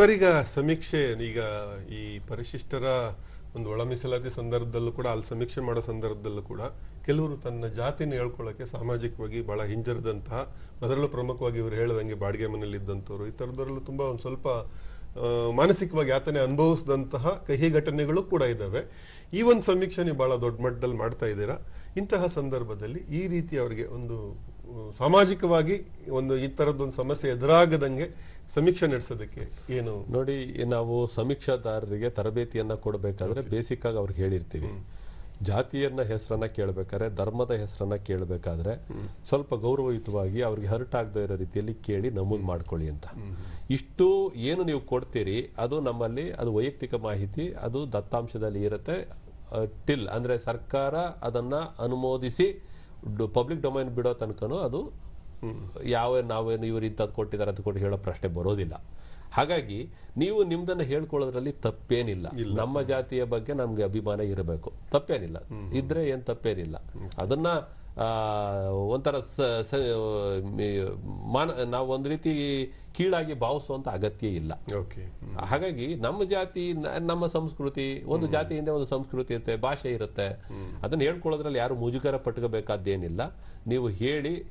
Sir ಈಗ ಸಮೀಕ್ಷೆ, ಈಗ ಈ ಪರಿಶಿಷ್ಟರ ಒಂದು ಒಳ ಮೀಸಲಾತಿ ಸಂದರ್ಭದಲ್ಲೂ ಕೂಡ, ಅಲ್ಲಿ ಸಮೀಕ್ಷೆ ಮಾಡೋ ಸಂದರ್ಭದಲ್ಲೂ ಕೂಡ, ಕೆಲವರು ತನ್ನ ಜಾತಿನ ಹೇಳ್ಕೊಳ್ಳೋಕ್ಕೆ ಸಾಮಾಜಿಕವಾಗಿ ಭಾಳ ಹಿಂಜರಿದಂತಹ, ಅದರಲ್ಲೂ ಪ್ರಮುಖವಾಗಿ ಇವರು ಹೇಳ್ದಂಗೆ ಬಾಡಿಗೆ ಮನೇಲಿ ಇದ್ದಂಥವ್ರು, ಈ ಥರದ್ರಲ್ಲೂ ತುಂಬ ಒಂದು ಸ್ವಲ್ಪ ಮಾನಸಿಕವಾಗಿ ಯಾತನೆ ಅನುಭವಿಸಿದಂತಹ ಕಹಿ ಘಟನೆಗಳು ಕೂಡ ಇದ್ದಾವೆ. ಈ ಒಂದು ಸಮೀಕ್ಷೆ ನೀವು ಭಾಳ ದೊಡ್ಡ ಮಟ್ಟದಲ್ಲಿ ಮಾಡ್ತಾ ಇದ್ದೀರಾ. ಇಂತಹ ಸಂದರ್ಭದಲ್ಲಿ ಈ ರೀತಿ ಅವರಿಗೆ ಒಂದು, ಸಾಮಾಜಿಕವಾಗಿ ಒಂದು ಈ ಥರದ್ದೊಂದು ಸಮಸ್ಯೆ ಎದುರಾಗದಂಗೆ ಸಮೀಕ್ಷೆ ನಡೆಸೋದಕ್ಕೆ ಏನು? ನೋಡಿ ನಾವು ಸಮೀಕ್ಷಾದಾರರಿಗೆ ತರಬೇತಿಯನ್ನು ಕೊಡಬೇಕಾದ್ರೆ ಬೇಸಿಕ್ ಆಗಿ ಅವ್ರಿಗೆ ಹೇಳಿರ್ತೀವಿ. ಜಾತಿಯನ್ನ ಹೆಸರನ್ನ ಕೇಳಬೇಕಾದ್ರೆ ಧರ್ಮದ ಹೆಸರನ್ನ ಕೇಳಬೇಕಾದ್ರೆ ಸ್ವಲ್ಪ ಗೌರವಯುತವಾಗಿ ಅವ್ರಿಗೆ ಹರ್ಟ್ ಆಗದೇ ಇರೋ ರೀತಿಯಲ್ಲಿ ಕೇಳಿ ನಮೂದು ಮಾಡ್ಕೊಳ್ಳಿ ಅಂತ. ಇಷ್ಟು ಏನು ನೀವು ಕೊಡ್ತೀರಿ ಅದು ನಮ್ಮಲ್ಲಿ ಅದು ವೈಯಕ್ತಿಕ ಮಾಹಿತಿ ಅದು ದತ್ತಾಂಶದಲ್ಲಿ ಇರುತ್ತೆ. ಟಿಲ್ ಅಂದ್ರೆ ಸರ್ಕಾರ ಅದನ್ನ ಅನುಮೋದಿಸಿ ಪಬ್ಲಿಕ್ ಡೊಮೈನ್ ಬಿಡೋ ತನಕನೂ ಅದು ಯಾವ ನಾವೇನು ಇವರು ಇಂಥದ್ದು ಕೊಟ್ಟಿದ್ದಾರೆ ಅಂತ ಕೊಟ್ಟು ಹೇಳೋ ಪ್ರಶ್ನೆ ಬರೋದಿಲ್ಲ. ಹಾಗಾಗಿ ನೀವು ನಿಮ್ದನ್ನು ಹೇಳ್ಕೊಳ್ಳೋದ್ರಲ್ಲಿ ತಪ್ಪೇನಿಲ್ಲ. ನಮ್ಮ ಜಾತಿಯ ಬಗ್ಗೆ ನಮ್ಗೆ ಅಭಿಮಾನ ಇರಬೇಕು. ತಪ್ಪೇನಿಲ್ಲ. ಇದ್ರೆ ಏನ್ ತಪ್ಪೇನಿಲ್ಲ. ಅದನ್ನ ಆ, ಒಂಥರ ಮಾನ ನಾವು ಒಂದು ರೀತಿ ಕೀಳಾಗಿ ಭಾವಿಸುವಂತ ಅಗತ್ಯ ಇಲ್ಲ. ಓಕೆ. ಹಾಗಾಗಿ ನಮ್ಮ ಜಾತಿ ನಮ್ಮ ಸಂಸ್ಕೃತಿ ಒಂದು ಜಾತಿ ಹಿಂದೆ ಒಂದು ಸಂಸ್ಕೃತಿ ಇರುತ್ತೆ ಭಾಷೆ ಇರುತ್ತೆ. ಅದನ್ನ ಹೇಳ್ಕೊಳ್ಳೋದ್ರಲ್ಲಿ ಯಾರು ಮುಜುಗರ ಪಟ್ಕೋಬೇಕಾದ್ದೇನಿಲ್ಲ. ನೀವು ಹೇಳಿ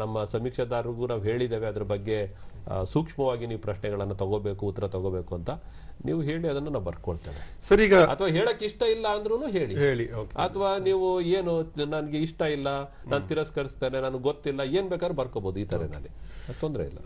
ನಮ್ಮ ಸಮೀಕ್ಷಾದಾರರಿಗೂ ನಾವು ಹೇಳಿದ್ದೇವೆ ಅದ್ರ ಬಗ್ಗೆ ಸೂಕ್ಷ್ಮವಾಗಿ ನೀವು ಪ್ರಶ್ನೆಗಳನ್ನು ತಗೋಬೇಕು ಉತ್ತರ ತಗೋಬೇಕು ಅಂತ. ನೀವು ಹೇಳಿ ಅದನ್ನು ನಾವು ಬರ್ಕೊಳ್ತೇವೆ. ಸರ್ ಈಗ ಅಥವಾ ಹೇಳಕ್ ಇಷ್ಟ ಇಲ್ಲ ಅಂದ್ರೂ ಹೇಳಿ. ಹೇಳಿ ಅಥವಾ ನೀವು ಏನು ನನಗೆ ಇಷ್ಟ ಇಲ್ಲ ನಾನು ತಿರಸ್ಕರಿಸ್ತೇನೆ ನನಗೆ ಗೊತ್ತಿಲ್ಲ ಏನ್ ಬೇಕಾದ್ರೂ ಬರ್ಕೋಬಹುದು ಈ ತರನಲ್ಲಿ. ತೊಂದರೆ ಇಲ್ಲ.